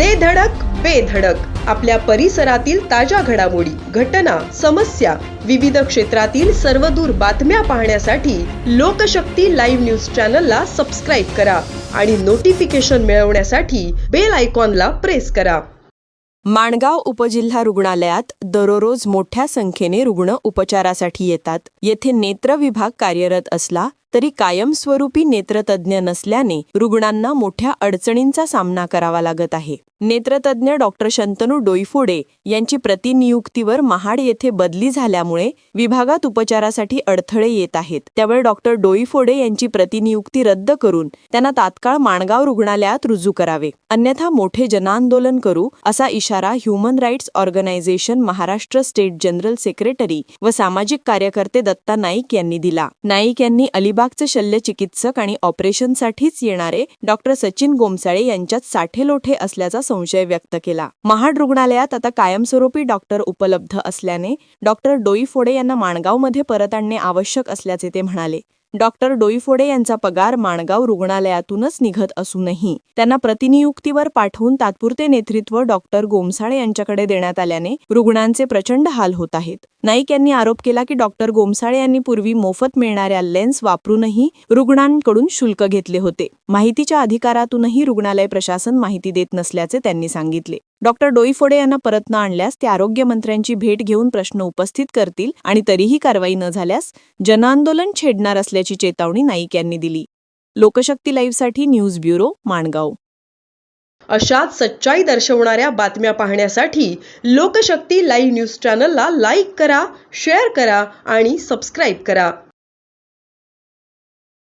दे धडक बेधडक आपल्या परिसरातील ताज्या घडामोडी घटना समस्या विविध क्षेत्रातील सर्वदूर बातम्या पाहण्यासाठी लोकशक्ती लाईव्ह न्यूज चॅनलला सबस्क्राईब करा आणि नोटिफिकेशन मिळवण्यासाठी बेल आयकॉनला प्रेस करा. माणगाव उपजिल्हा रुग्णालयात दररोज मोठ्या संख्येने रुग्ण उपचारासाठी येतात. येथे नेत्र विभाग कार्यरत असला तरी कायमस्वरूपी नेत्रतज्ज्ञ नसल्याने रुग्णांना मोठ्या अडचणींचा सामना करावा लागत आहे. नेत्रतज्ज्ञ डॉक्टर शंतनू डोईफोडे यांची प्रतिनियुक्तीवर महाड येथे बदली झाल्यामुळे विभागात उपचारासाठी अडथळे येत आहेत. त्यामुळे डॉक्टर डोईफोडे यांची प्रतिनियुक्ती रद्द करून त्यांना तात्काळ माणगाव रुग्णालयात रुजू करावे. अन्यथा मोठे जनआंदोलन करू असा इशारा human rights organisation Maharashtra state general secretary व सामाजिक कार्यकर्ते दत्ता नाईक यांनी दिला. नाईक यांनी अलिबागचे शल्यचिकित्सक आणि ऑपरेशनसाठीच येणारे डॉक्टर सचिन गोमसाळे यांच्यात साठेलोठे असल्याचा संशय व्यक्त केला. महाड रुग्णालयात आता कायमस्वरूपी डॉक्टर उपलब्ध असल्याने डॉक्टर डोईफोडे यांना माणगावमध्ये परत आणणे आवश्यक असल्याचे ते म्हणाले. डॉक्टर डोईफोडे यांचा पगार माणगाव रुग्णालयातूनच निघत असूनही त्यांना प्रतिनियुक्तीवर पाठवून तात्पुरते नेतृत्व डॉक्टर गोमसाळे यांच्याकडे देण्यात आल्याने रुग्णांचे प्रचंड हाल होत आहेत. नाईक यांनी आरोप केला की डॉक्टर गोमसाळे यांनी पूर्वी मोफत मिळणाऱ्या लेन्स वापरूनही रुग्णांकडून शुल्क घेतले होते. माहितीच्या अधिकारातूनही रुग्णालय प्रशासन माहिती देत नसल्याचे त्यांनी सांगितले. डॉक्टर डोईफोडे यांना परत न आणल्यास ते आरोग्यमंत्र्यांची भेट घेऊन प्रश्न उपस्थित करतील आणि तरीही कारवाई न झाल्यास जनआंदोलन छेडणार असल्याची चेतावणी नाईक यांनी दिली. लोकशक्ती लाईव्हसाठी न्यूज ब्युरो माणगाव. अशाच सच्चाई दर्शवणाऱ्या बातम्या पाहण्यासाठी लोकशक्ती लाईव्ह न्यूज चॅनलला लाईक करा शेअर करा आणि सबस्क्राईब करा.